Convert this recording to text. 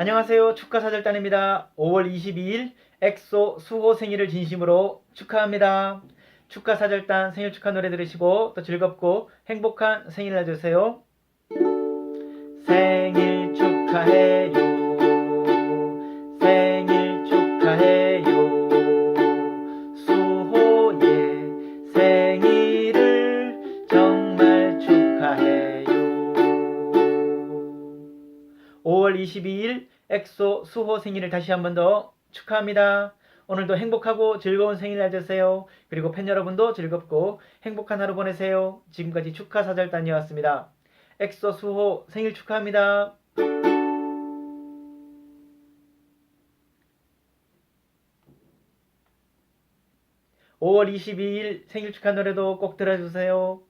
안녕하세요. 축하사절단입니다. 5월 22일 엑소 수호 생일을 진심으로 축하합니다. 축하사절단 생일 축하 노래 들으시고 또 즐겁고 행복한 생일날 되세요. 5월 22일 엑소 수호 생일을 다시 한 번 더 축하합니다. 오늘도 행복하고 즐거운 생일날 되세요. 그리고 팬 여러분도 즐겁고 행복한 하루 보내세요. 지금까지 축하 사절단이었습니다. 엑소 수호 생일 축하합니다. (5월 22일) 생일 축하 노래도 꼭 들어주세요.